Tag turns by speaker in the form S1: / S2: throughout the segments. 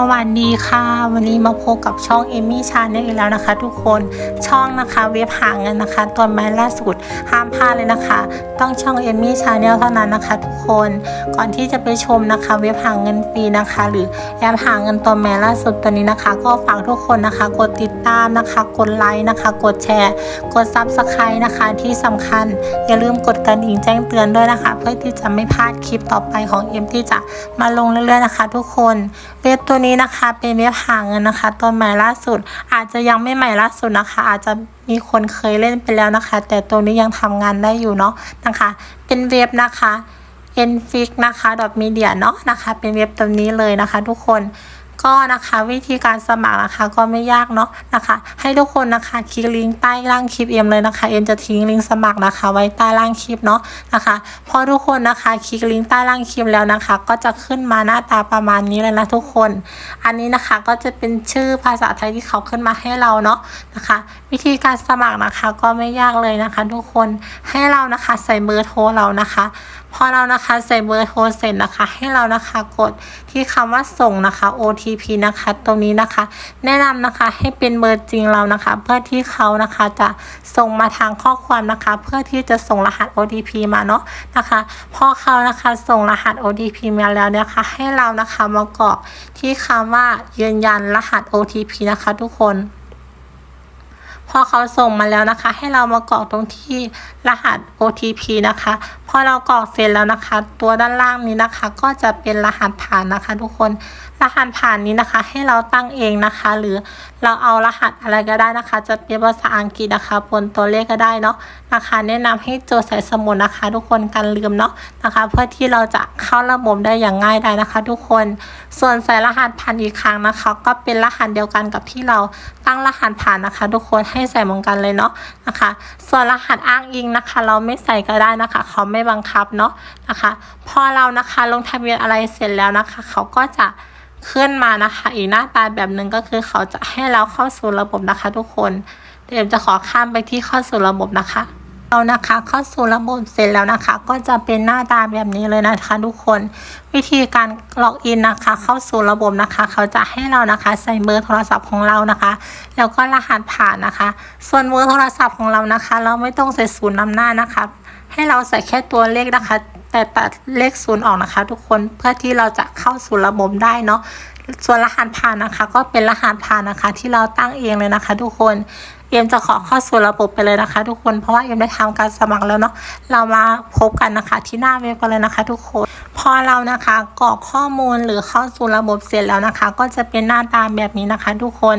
S1: สวัสดีค่ะ วันนี้มาพบกับช่องเอมี่ชาแนลอีกแล้วนะคะ ทุกคนช่องนะคะเว็บหาเงินนะคะตัวใหม่ล่าสุดห้ามพลาดเลยนะคะ ต้องช่องเอมี่ชาแนลเท่านั้นนะคะ ทุกคนก่อนที่จะไปชมนะคะ เว็บหาเงินฟรีนะคะ หรือแอปหาเงินตัวใหม่ล่าสุดตัวนี้นะคะ ก็ฝากทุกคนนะคะ กดติดตามนะคะ กดไลค์นะคะ กดแชร์ กดซับสไครต์นะคะ ที่สำคัญอย่าลืมกดกระดิ่งแจ้งเตือนด้วยนะคะ เพื่อที่จะไม่พลาดคลิปต่อไปของเอ็มที่จะมาลงเรื่อยๆนะคะ ทุกคนเว็บตัวนี้นะคะ เป็นเว็บหาเงินนะคะ ตัวใหม่ล่าสุด อาจจะยังไม่ใหม่ล่าสุดนะคะ อาจจะมีคนเคยเล่นไปแล้วนะคะ แต่ตัวนี้ยังทำงานได้อยู่เนาะนะคะ เป็นเว็บนะคะ n f i x นะคะ .media เนาะนะคะ เป็นเว็บตัวนี้เลยนะคะ ทุกคน ก็นะคะวิธีการสมัครนะคะก็ไม่ยากเนาะนะคะ ให้ทุกคนนะคะคลิกลิงก์ใต้ล่างคลิปเอ็มเลยนะคะเอ็มจะทิ้งลิงก์สมัครนะคะ ไว้ใต้ล่างคลิปเนาะนะคะ พอทุกคนนะคะคลิกลิงก์ใต้ล่างคลิปแล้วนะคะ ก็จะขึ้นมาหน้าตาประมาณนี้เลยนะทุกคน อันนี้นะคะก็จะเป็นชื่อภาษาไทยที่เขาขึ้นมาให้เราเนาะนะคะ วิธีการสมัครนะคะก็ไม่ยากเลยนะคะ ทุกคนให้เรานะคะใส่เบอร์โทรเรานะคะพอเรานะคะใส่เบอร์โทรเสร็จนะคะ ให้เรานะคะกดที่คำว่าส่งนะคะ OTP นะคะ ตรงนี้นะคะ แนะนำนะคะให้เป็นเบอร์จริงเรานะคะ เพื่อที่เขานะคะจะส่งมาทางข้อความนะคะ เพื่อที่จะส่งรหัส OTP มาเนาะนะคะพอเขานะคะส่งรหัส OTP มาแล้วนี่ยค่ะให้เรานะคะมากรอกที่คำว่ายืนยันรหัส OTP นะคะ ทุกคนพอเขาส่งมาแล้วนะคะ ให้เรามากรอกตรงที่รหัส OTP นะคะพอเรากรอกเสร็จแล้วนะคะ ตัวด้านล่างนี้นะคะ ก็จะเป็นรหัสผ่านนะคะ ทุกคนรหัสผ่านนี้นะคะ ให้เราตั้งเองนะคะ หรือเราเอารหัสอะไรก็ได้นะคะ จะเป็นภาษาอังกฤษนะคะบนตัวเลขก็ได้เนาะนะคะ แนะนำให้โจทย์ใส่สมุดนะคะ ทุกคนกันลืมเนาะนะคะ เพื่อที่เราจะเข้าระบบได้อย่างง่ายได้นะคะ ทุกคนส่วนใส่รหัสผ่านอีกครั้งนะคะ ก็เป็นรหัสเดียวกันกับที่เราตั้งรหัสผ่านนะคะ ทุกคนให้ใส่เหมือนกันเลยเนาะนะคะ ส่วนรหัสอ้างอิงนะคะ เราไม่ใส่ก็ได้นะคะเขาไม่บังคับเนาะนะคะ พอเรานะคะลงทะเบียนอะไรเสร็จแล้วนะคะ เขาก็จะขึ้นมานะคะ อีกหน้าตาแบบหนึ่งก็คือเขาจะให้เราเข้าสู่ระบบนะคะ ทุกคนเดี๋ยวจะขอข้ามไปที่เข้าสู่ระบบนะคะเรานะคะเข้าสู่ระบบเสร็จแล้วนะคะ ก็จะเป็นหน้าตาแบบนี้เลยนะคะ ทุกคนวิธีการล็อกอินนะคะ เข้าสู่ระบบนะคะ เขาจะให้เรานะคะใส่เบอร์โทรศัพท์ของเรานะคะ แล้วก็รหัสผ่านนะคะ ส่วนเบอร์โทรศัพท์ของเรานะคะ เราไม่ต้องใส่ศูนย์นำหน้านะคะ ให้เราใส่แค่ตัวเลขนะคะ แต่ตัดเลขศูนย์ออกนะคะ ทุกคนเพื่อที่เราจะเข้าสู่ระบบได้เนาะส่วนรหัสผ่านนะคะ ก็เป็นรหัสผ่านนะคะ ที่เราตั้งเองเลยนะคะ ทุกคนเอ็มจะขอเข้าสู่ระบบไปเลยนะคะ ทุกคนเพราะว่าเอ็มได้ทำการสมัครแล้วเนาะเรามาพบกันนะคะที่หน้าเว็บกันเลยนะคะ ทุกคน อเรานะคะกรอกข้อมูลหรือเข้าสู่ระบบเสร็จแล้วนะคะ ก็จะเป็นหน้าตาแบบนี้นะคะ ทุกคน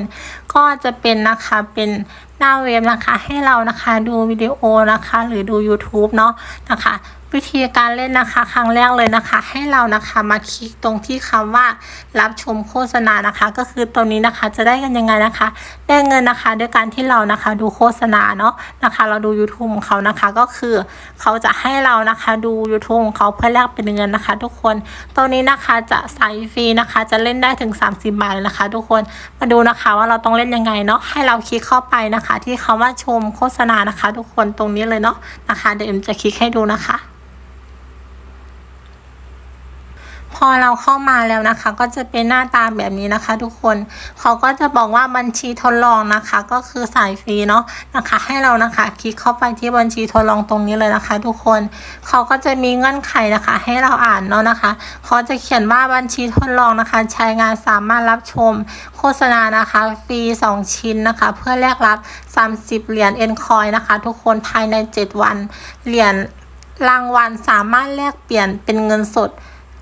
S1: ก็จะเป็นนะคะเป็นหน้าเว็บนะคะให้เรานะคะดูวิดีโอนะคะ หรือดู YouTube เนาะนะคะ วิธีการเล่นนะคะครั้งแรกเลยนะคะ ให้เรานะคะมาคลิกตรงที่คำว่ารับชมโฆษณานะคะ ก็คือตรงนี้นะคะจะได้กันยังไงนะคะ ได้เงินนะคะด้วยการที่เรานะคะดูโฆษณาเนาะนะคะ เราดู YouTube ของเขานะคะก็คือเขาจะให้เรานะคะดู YouTube ของเขาเพื่อแลกเป็นเงินนะคะ ทุกคนตรงนี้นะคะจะใส่ฟรีนะคะ จะเล่นได้ถึง 30 บาทเลยนะคะ ทุกคนมาดูนะคะว่าเราต้องเล่นยังไงเนาะให้เราคลิกเข้าไปนะคะ ที่คำว่าชมโฆษณานะคะ ทุกคนตรงนี้เลยเนาะนะคะเดี๋ยวเอ็มจะคลิกให้ดูนะคะ พอเราเข้ามาแล้วนะคะ ก็จะเป็นหน้าตาแบบนี้นะคะ ทุกคนเขาก็จะบอกว่าบัญชีทดลองนะคะ ก็คือสายฟรีเนาะนะคะ ให้เรานะคะคลิกเข้าไปที่บัญชีทดลองตรงนี้เลยนะคะ ทุกคนเขาก็จะมีเงื่อนไขนะคะ ให้เราอ่านเนาะนะคะเขาจะเขียนว่าบัญชีทดลองนะคะ ใช้งานสามารถรับชม โฆษณานะคะฟรี2 ชิ้นนะคะ เพื่อแลกรับ 30 เหรียญเอ็นคอยนะคะ ทุกคนภายใน 7 วันเหรียญรางวัลสามารถแลกเปลี่ยนเป็นเงินสด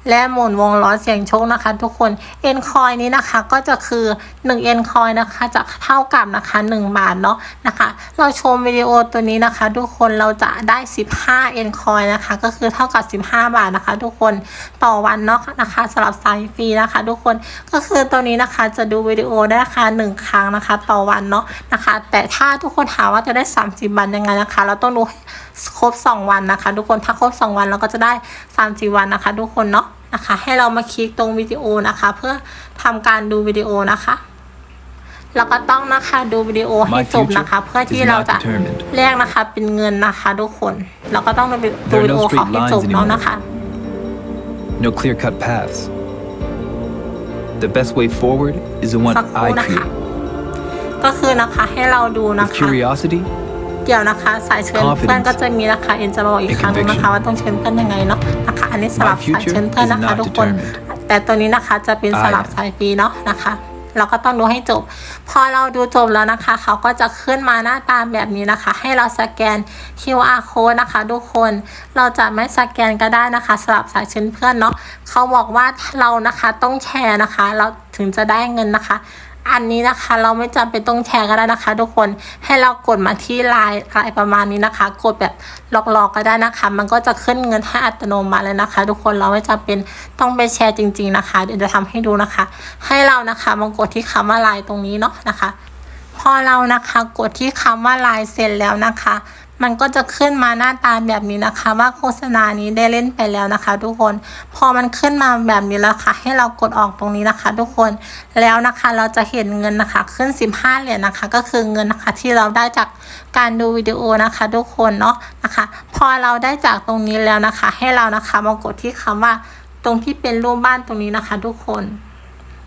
S1: และหมุนวงล้อเสียงโชคนะคะ ทุกคนเอ็นคอยนี้นะคะก็จะคือ1เอ็นคอยนะคะจะเท่ากับนะคะ1บาทเนาะนะคะ เราชมวิดีโอตัวนี้นะคะ ทุกคนเราจะได้ 15เอ็นคอยนะคะ ก็คือเท่ากับ 15 บาทนะคะ ทุกคนต่อวันเนาะนะคะสำหรับสายฟรีนะคะ ทุกคนก็คือตัวนี้นะคะจะดูวิดีโอได้ค่ะหนึ่งครั้งนะคะ ต่อวันเนาะนะคะ แต่ถ้าทุกคนถามว่าจะได้ 30วันยังไงนะคะ เราต้องดูให้ครบ 2 วันนะคะ ทุกคนถ้าครบ 2 วันเราก็จะได้ 30 วันนะคะ ทุกคนเนาะ นะคะ ให้เรามาคลิกตรงวิดีโอนะคะ เพื่อทำการดูวิดีโอนะคะแล้วก็ต้องนะคะดูวิดีโอให้
S2: My
S1: จบนะคะ
S2: future
S1: เพื่อที่
S2: is
S1: เรา
S2: not
S1: จะ
S2: determined.
S1: แลกนะคะ เป็นเงินนะคะทุกคนเราก็ต้องดูวิ
S2: There are
S1: ดีโอ
S2: no
S1: เขา
S2: straight
S1: ให้จบ
S2: lines
S1: เนาะ
S2: anymore.
S1: นะคะ
S2: No clear cut paths. the best way forward is the one
S1: สักครู่
S2: I
S1: นะคะ
S2: create.
S1: ก็คือนะคะให้เราดูนะ
S2: With
S1: คะ
S2: curiosity,
S1: เดี๋ยวนะคะ สายเชิญ
S2: Confidence
S1: เพื่อนก็จะมีนะคะเอ็นจะบอกอีกครั้งหนึงนะคะว่าต้องเชิญเพื่อนยังไงเนาะนะคะ อันนี้สลับ
S2: My
S1: สาย
S2: future
S1: เชิญเพื่อนนะคะ
S2: is not
S1: ทุกคน
S2: determined.
S1: แต่ตัวนี้นะคะจะเป็นสลับ
S2: I am.
S1: สายฟรีเนาะนะคะเราก็ต้องดูให้จบ พอเราดูจบแล้วนะคะ เขาก็จะขึ้นมาหน้าตาแบบนี้นะคะ ให้เราสแกน QR code นะคะ ทุกคน เราจะไม่สแกนก็ได้นะคะสลับสายเชิญเพื่อนเนาะ เขาบอกว่าเรานะคะต้องแชร์นะคะ เราถึงจะได้เงินนะคะ อันนี้นะคะ เราไม่จำเป็นต้องแชร์ก็ได้นะคะ ทุกคนให้เรากดมาที่ไลน์ไลน์ประมาณนี้นะคะ กดแบบหลอกๆก็ได้นะคะ มันก็จะขึ้นเงินให้อัตโนมัติเลยนะคะ ทุกคนเราไม่จำเป็นต้องไปแชร์จริง ๆนะคะ เดี๋ยวจะทำให้ดูนะคะ ให้เรานะคะมากดที่คำว่าไลน์ตรงนี้เนาะนะคะ พอเรานะคะกดที่คำว่าไลน์เสร็จแล้วนะคะ มันก็จะขึ้นมาหน้าตาแบบนี้นะคะ ว่าโฆษณานี้ได้เล่นไปแล้วนะคะ ทุกคนพอมันขึ้นมาแบบนี้แล้วค่ะ ให้เรากดออกตรงนี้นะคะ ทุกคนแล้วนะคะเราจะเห็นเงินนะคะขึ้น 15เหรียญนะคะ ก็คือเงินนะคะที่เราได้จากการดูวิดีโอนะคะ ทุกคนเนาะนะคะ พอเราได้จากตรงนี้แล้วนะคะ ให้เรานะคะมากดที่คำว่าตรงที่เป็นรูปบ้านตรงนี้นะคะ ทุกคน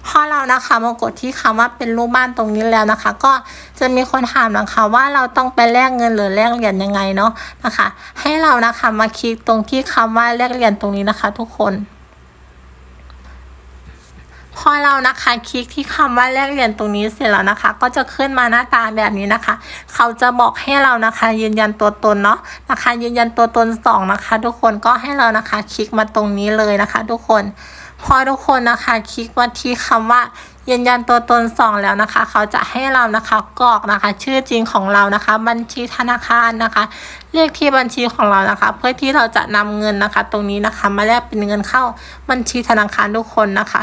S1: พอเรานะคะมากดที่คำว่าเป็นรูปบ้านตรงนี้แล้วนะคะ ก็จะมีคนถามนะคะว่าเราต้องไปแลกเงินหรือแลกเหรียญยังไงเนาะนะคะ ให้เรานะคะมาคลิกตรงที่คำว่าแลกเหรียญตรงนี้นะคะ ทุกคนพอเรานะคะคลิกที่คำว่าแลกเหรียญตรงนี้เสร็จแล้วนะคะ ก็จะขึ้นมาหน้าตาแบบนี้นะคะ เขาจะบอกให้เรานะคะ ยืนยันตัวตนเนาะนะคะ ยืนยันตัวตนสองนะคะ ทุกคนก็ให้เรานะคะ คลิกมาตรงนี้เลยนะคะ ทุกคน พอทุกคนนะคะคลิกมาที่คำว่ายืนยันตัวตนสองแล้วนะคะ เขาจะให้เรานะคะกรอกนะคะ ชื่อจริงของเรานะคะ บัญชีธนาคารนะคะ เลขที่บัญชีของเรานะคะ เพื่อที่เราจะนำเงินนะคะ ตรงนี้นะคะมาแลกเป็นเงินเข้าบัญชีธนาคารทุกคนนะคะ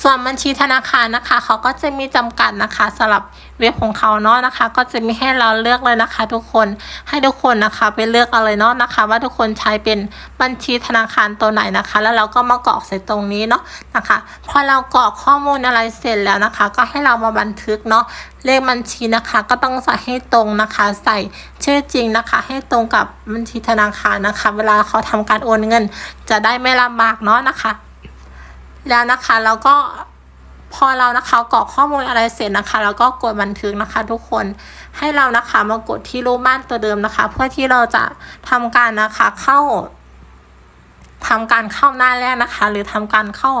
S1: ส่วนบัญชีธนาคารนะคะ เขาก็จะมีจำกัดนะคะสำหรับ เว็บของเขาเนาะนะคะ ก็จะมีให้เราเลือกเลยนะคะ ทุกคนให้ทุกคนนะคะไปเลือกเอาเลยเนาะนะคะ ว่าทุกคนใช้เป็นบัญชีธนาคารตัวไหนนะคะ แล้วเราก็มากรอกใส่ตรงนี้เนาะนะคะพอเรากรอกข้อมูลอะไรเสร็จแล้วนะคะ ก็ให้เรามาบันทึกเนาะเลขบัญชีนะคะก็ต้องใส่ให้ตรงนะคะ ใส่ชื่อจริงนะคะ ให้ตรงกับบัญชีธนาคารนะคะ เวลาเขาทำการโอนเงิน จะได้ไม่ลำบากเนาะนะคะ แล้วนะคะแล้วก็ พอเรานะคะกรอกข้อมูลอะไรเสร็จนะคะ แล้วก็กดบันทึกนะคะ ทุกคนให้เรานะคะมากดที่รูปบ้านตัวเดิมนะคะ เพื่อที่เราจะทำการนะคะเข้าทำการเข้าหน้าแรกนะคะ หรือทำการเข้า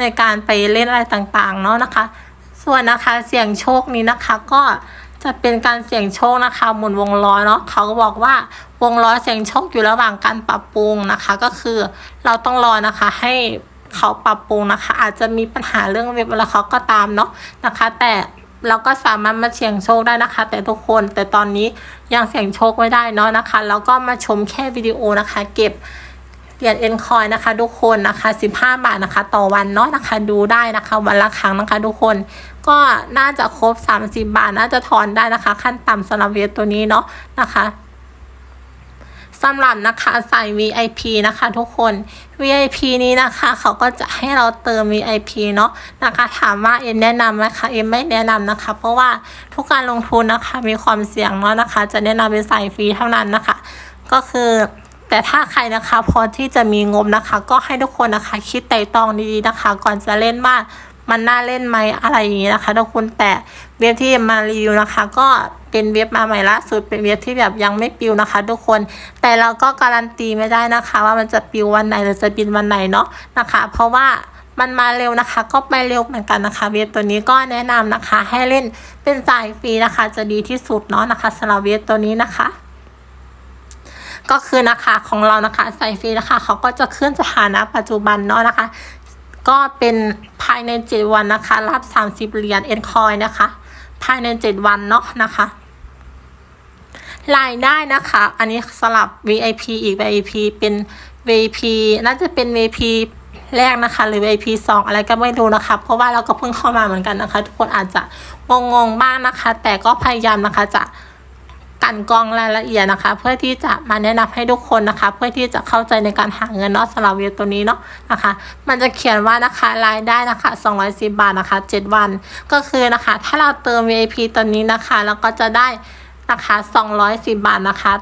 S1: ในการไปเล่นอะไรต่างๆเนาะนะคะ ส่วนนะคะเสี่ยงโชคนี้นะคะก็จะเป็นการเสี่ยงโชคนะคะหมุนวงล้อเนาะเขาก็บอกว่าวงล้อเสี่ยงโชคอยู่ระหว่างการปรับปรุงนะคะ ก็คือเราต้องรอนะคะให้ เขาปรับปรุงนะคะ อาจจะมีปัญหาเรื่องเว็บอะไรเขาก็ตามเนาะนะคะ แต่เราก็สามารถมาเสี่ยงโชคได้นะคะ แต่ทุกคนแต่ตอนนี้ยังเสี่ยงโชคไม่ได้เนาะนะคะแล้วก็มาชมแค่วิดีโอนะคะ เก็บเหรียญเอ็นคอยนะคะทุกคนนะคะ 15 บาทนะคะ ต่อวันเนาะนะคะดูได้นะคะ วันละครั้งนะคะ ทุกคนก็น่าจะครบ 30 บาท น่าจะถอนได้นะคะ ขั้นต่ำสำหรับเว็บตัวนี้เนาะนะคะ สำหรับนะคะใส่ VIP นะคะ ทุกคน VIP นี้นะคะเขาก็จะให้เราเติม VIP เนาะนะคะถามว่าเอ็มแนะนำไหมคะเอ็มไม่แนะนำนะคะ เพราะว่าทุกการลงทุนนะคะมีความเสี่ยงเนาะนะคะ จะแนะนำเป็นใส่ฟรีเท่านั้นนะคะ ก็คือแต่ถ้าใครนะคะพอที่จะมีงบนะคะ ก็ให้ทุกคนนะคะ คิดไต่ตรองดีๆนะคะ ก่อนจะเล่นว่า มันน่าเล่นไหมอะไรอย่างนี้นะคะทุกคนแต่เว็บที่มารีวิวนะคะ ก็เป็นเว็บมาใหม่ล่าสุดเป็นเว็บที่แบบยังไม่ปิวนะคะ ทุกคนแต่เราก็การันตีไม่ได้นะคะ ว่ามันจะปิววันไหนหรือจะบินวันไหนเนาะนะคะ เพราะว่ามันมาเร็วนะคะ ก็ไปเร็วเหมือนกันนะคะ เว็บตัวนี้ก็แนะนำนะคะ ให้เล่นเป็นสายฟรีนะคะ จะดีที่สุดเนาะนะคะสำหรับเว็บตัวนี้นะคะก็คือนะคะของเรานะคะใส่ฟรีนะคะเขาก็จะขึ้นสถานะปัจจุบันเนาะนะคะ ก็เป็นายในเจ็ดวันนะคะ รับสามสิบเหรียญเอ็นคอยนะคะ ภายในเจ็ดวันเนาะนะคะรายได้นะคะ อันนี้สลับ VIP อีก VIP เป็น VIP น่าจะเป็น VIP แรกนะคะ หรือ VIP สองอะไรก็ไม่รู้นะคะ เพราะว่าเราก็เพิ่งเข้ามาเหมือนกันนะคะ ทุกคนอาจจะงงๆบ้างนะคะ แต่ก็พยายามนะคะจะ กันกองรายละเอียดนะคะ เพื่อที่จะมาแนะนำให้ทุกคนนะคะ เพื่อที่จะเข้าใจในการหาเงินเนาะสำหรับเว็บตัวนี้เนาะนะคะ มันจะเขียนว่านะคะรายได้นะคะ210 บาทนะคะ 7 วัน ก็คือนะคะ ถ้าเราเติม VIP ตัวนี้นะคะแล้วก็จะได้นะคะ210 บาทนะคะ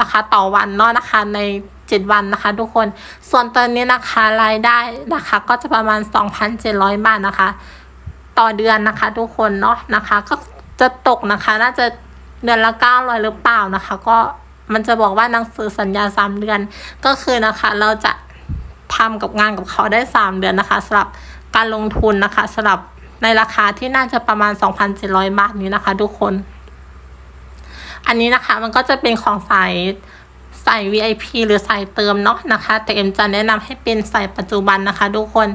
S1: นะคะต่อวันเนาะนะคะใน7วันนะคะ ทุกคนส่วนตอนนี้นะคะรายได้นะคะ ก็จะประมาณ 2,700 บาทนะคะ ต่อเดือนนะคะ ทุกคนเนาะนะคะ ก็จะตกนะคะ น่าจะ เดือนละ900หรือเปล่านะคะ ก็มันจะบอกว่าหนังสือสัญญา3เดือน ก็คือนะคะ เราจะทำกับงานกับเขาได้3เดือนนะคะสำหรับการลงทุนนะคะสำหรับในราคาที่น่าจะประมาณ 2,700 บาทนี้นะคะ ทุกคน อันนี้นะคะมันก็จะเป็นของสาย สาย VIP หรือสายเติมเนาะนะคะ แต่เอ็มจะแนะนำให้เป็นสายปัจจุบันนะคะ ทุกคน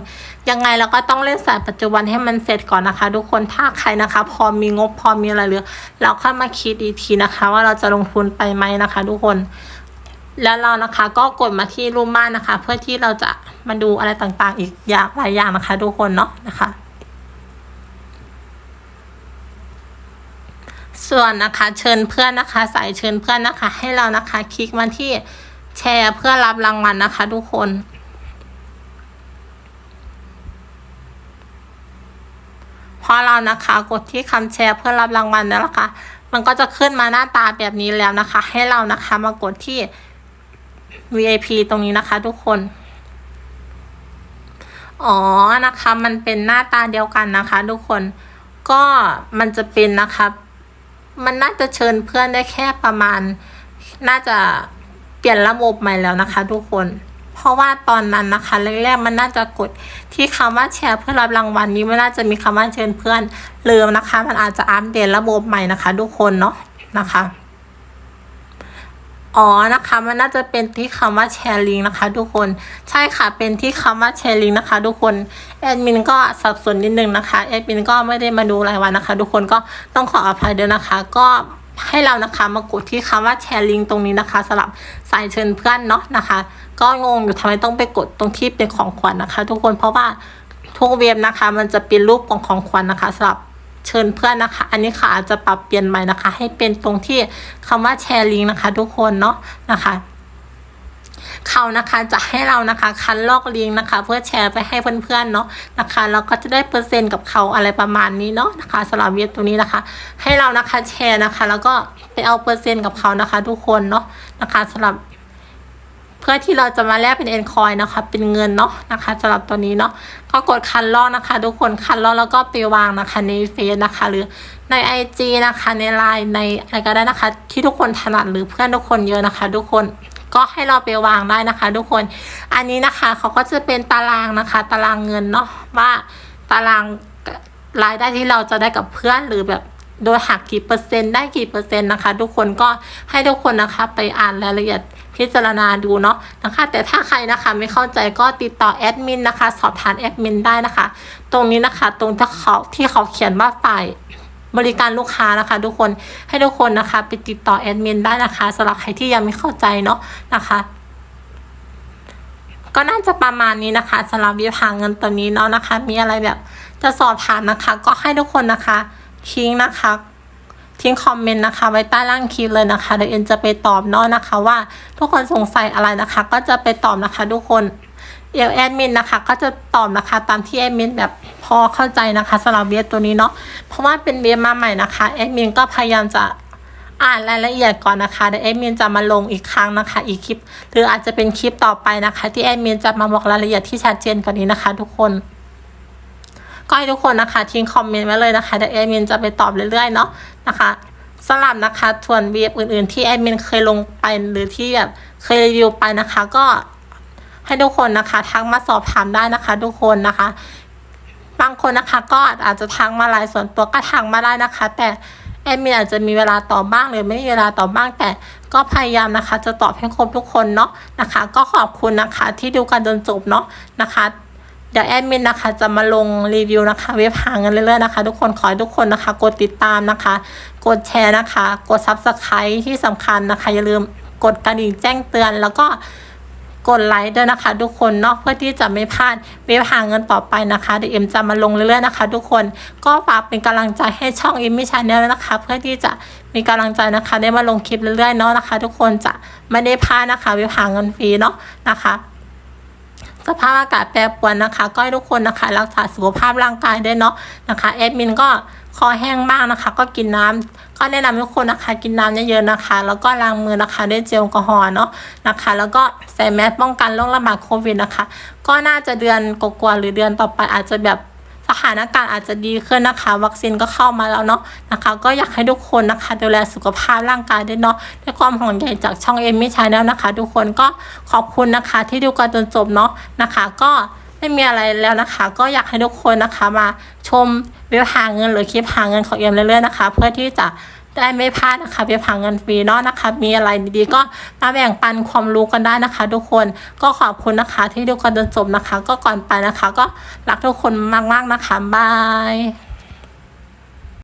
S1: ยังไงเราก็ต้องเล่นสายปัจจุบันให้มันเสร็จก่อนนะคะ ทุกคนถ้าใครนะคะ พอมีงบพอมีอะไรเหลือเราค่อยมาคิดอีกทีนะคะ ว่าเราจะลงทุนไปไหมนะคะ ทุกคน แล้วเรานะคะก็กดมาที่รูปม่านนะคะ เพื่อที่เราจะมาดูอะไรต่างๆ อีกอย่างหลายอย่างนะคะ ทุกคนเนาะนะคะ ส่วนนะคะเชิญเพื่อนนะคะ ใสายเชิญเพื่อนนะคะ ให้เรานะคะ คลิกมาที่แชร์เพื่อรับรางวัลนะคะ ทุกคนพอเรานะคะกดที่คำแชร์เพื่อรับรางวัลแล้วนะคะ มันก็จะขึ้นมาหน้าตาแบบนี้แล้วนะคะ ให้เรานะคะมากดที่ VIP ตรงนี้นะคะ ทุกคน อ๋อนะคะ มันเป็นหน้าตาเดียวกันนะคะ ทุกคน ก็มันจะเป็นนะคะ มันน่าจะเชิญเพื่อนได้แค่ประมาณ น่าจะเปลี่ยนระบบใหม่แล้วนะคะ ทุกคน เพราะว่าตอนนั้นนะคะแรกๆมันน่าจะกดที่คำว่าแชร์เพื่อรับรางวัลนี้ไม่น่าจะมีคำว่าเชิญเพื่อนลืมนะคะ มันอาจจะอัปเดตระบบใหม่นะคะ ทุกคนเนาะนะคะ อ๋อนะคะ มันน่าจะเป็นที่คำว่าแชร์ลิงนะคะ ทุกคนใช่ค่ะเป็นที่คำว่าแชร์ลิงนะคะ ทุกคนแอดมินก็สับสนนิดนึงนะคะแอดมินก็ไม่ได้มาดูรายวันนะคะ ทุกคนก็ต้องขออภัยด้วยนะคะ ก็ให้เรานะคะมากดที่คำว่าแชร์ลิงตรงนี้นะคะสำหรับสายเชิญเพื่อนเนาะนะคะ ก็งงอยู่ทำไมต้องไปกดตรงที่เป็นของขวัญนะคะ ทุกคนเพราะว่าทุกเว็บนะคะ มันจะเป็นรูปของของขวัญนะคะสำหรับ เชิญเพื่อนนะคะ อันนี้ค่ะอาจจะปรับเปลี่ยนใหม่นะคะ ให้เป็นตรงที่คำว่าแชร์ลิงก์นะคะ ทุกคนเนาะนะคะเขานะคะจะให้เรานะคะ คันลอกลิงก์นะคะ เพื่อแชร์ไปให้เพื่อนๆเนาะนะคะแล้วก็จะได้เปอร์เซ็นต์กับเขาอะไรประมาณนี้เนาะนะคะสำหรับเว็บตัวนี้นะคะ ให้เรานะคะแชร์นะคะ แล้วก็ไปเอาเปอร์เซ็นต์กับเขานะคะ ทุกคนเนาะนะคะสำหรับ เพื่อที่เราจะมาแลกเป็นเอ็นคอยนะคะ เป็นเงินเนาะนะคะสำหรับตัวนี้เนาะก็กดคันลอกนะคะ ทุกคนคันลอกแล้วก็ไปวางนะคะในเฟซนะคะ หรือใน IG นะคะในไลน์ในอะไรก็ได้นะคะ ที่ทุกคนถนัดหรือเพื่อนทุกคนเยอะนะคะ ทุกคนก็ให้เราไปวางได้นะคะ ทุกคน อันนี้นะคะเขาก็จะเป็นตารางนะคะ ตารางเงินเนาะว่าตารางรายได้ที่เราจะได้กับเพื่อนหรือแบบโดยหักกี่เปอร์เซ็นต์ได้กี่เปอร์เซ็นต์นะคะ ทุกคนก็ให้ทุกคนนะคะไปอ่านรายละเอียด พิจารณาดูเนาะนะคะ แต่ถ้าใครนะคะไม่เข้าใจก็ติดต่อแอดมินนะคะ สอบถามแอดมินได้นะคะ ตรงนี้นะคะตรงที่เขาที่เขาเขียนว่าฝ่ายบริการลูกค้านะคะ ทุกคนให้ทุกคนนะคะ ไปติดต่อแอดมินได้นะคะสำหรับใครที่ยังไม่เข้าใจเนาะนะคะก็น่าจะประมาณนี้นะคะสำหรับวิพาเงินตัวนี้เนาะนะคะ มีอะไรแบบจะสอบถามนะคะ ก็ให้ทุกคนนะคะทิ้งนะคะ ทิ้งคอมเมนต์นะคะ ไว้ใต้ล่างคลิปเลยนะคะเดี๋ยวเอ็นจะไปตอบเนาะนะคะว่าทุกคนสงสัยอะไรนะคะ ก็จะไปตอบนะคะทุกคนเดี๋ยวแอดมินนะคะ ก็จะตอบนะคะตามที่แอดมินแบบพอเข้าใจนะคะสำหรับเว็บตัวนี้เนาะเพราะว่าเป็นเว็บมาใหม่นะคะแอดมินก็พยายามจะอ่านรายละเอียดก่อนนะคะเดี๋ยวแอดมินจะมาลงอีกครั้งนะคะ อีกคลิป หรืออาจจะเป็นคลิปต่อไปนะคะ ที่แอดมินจะมาบอกรายละเอียดที่ชัดเจนกว่านี้นะคะ ทุกคน ให้ทุกคนนะคะ ทิ้งคอมเมนต์ไว้เลยนะคะเดี๋ยวแอดมินจะไปตอบเรื่อยๆเนาะนะคะสำหรับนะคะส่วนเว็บอื่นๆ ที่แอดมินเคยลงไปหรือที่แบบเคยรีวิวไปนะคะ ก็ให้ทุกคนนะคะทักมาสอบถามได้นะคะ ทุกคนนะคะ บางคนนะคะ ก็อาจจะทักมาไลน์ส่วนตัวก็ทักมาได้นะคะ แต่แอดมินอาจจะมีเวลาตอบบ้างหรือไม่มีเวลาตอบบ้างแต่ก็พยายามนะคะ จะตอบให้ครบทุกคนเนาะนะคะ ก็ขอบคุณนะคะที่ดูกันจนจบเนาะนะคะ เดี๋ยวแอดมินนะคะจะมาลงรีวิวนะคะ เว็บหาเงินเรื่อยๆนะคะ ทุกคนขอให้ทุกคนนะคะ กดติดตามนะคะ กดแชร์นะคะ กด subscribe ที่สำคัญนะคะ อย่าลืมกดกระดิ่งแจ้งเตือนแล้วก็กดไลค์ด้วยนะคะ ทุกคนเนาะเพื่อที่จะไม่พลาดเว็บหาเงินต่อไปนะคะเดี๋ยวเอ็มจะมาลงเรื่อยๆนะคะ ทุกคนก็ฝากเป็นกำลังใจให้ช่องเอ็มมี่ชาแนลนะคะ เพื่อที่จะมีกำลังใจนะคะ ได้มาลงคลิปเรื่อยๆเนาะนะคะ ทุกคนจะไม่ได้พลาดนะคะเว็บหาเงินฟรีเนาะนะคะ สภาพอากาศแปรปรวนนะคะ ก็ให้ทุกคนนะคะ รักษาสุขภาพร่างกายด้วยเนาะนะคะแอดมินก็คอแห้งบ้างนะคะ ก็กินน้ำก็แนะนำทุกคนนะคะ กินน้ำเยอะๆนะคะ แล้วก็ล้างมือนะคะด้วยเจลแอลกอฮอล์เนาะนะคะ แล้วก็ใส่แมสป้องกันโรคระบาดโควิดนะคะ ก็น่าจะเดือนกว่าๆหรือเดือนต่อไปอาจจะแบบ สถานการณ์อาจจะดีขึ้นนะคะ วัคซีนก็เข้ามาแล้วเนาะนะคะ ก็อยากให้ทุกคนนะคะดูแลสุขภาพร่างกายด้วยเนาะด้วยความห่วงใยจากช่องเอมี่ชาแนลนะคะ ทุกคนก็ขอบคุณนะคะที่ดูกันจนจบเนาะนะคะ ก็ไม่มีอะไรแล้วนะคะ ก็อยากให้ทุกคนนะคะมาชมวิวหาเงินหรือคลิปหาเงินของเอ็มเรื่อยๆนะคะ เพื่อที่จะ ได้ไม่พลาดนะคะไปพังเงินฟรีเนาะนะคะ มีอะไรดีๆก็มาแบ่งปันความรู้กันได้นะคะ ทุกคนก็ขอบคุณนะคะที่ดูกันจนจบนะคะ ก็ก่อนไปนะคะ ก็รักทุกคนมากๆนะคะบาย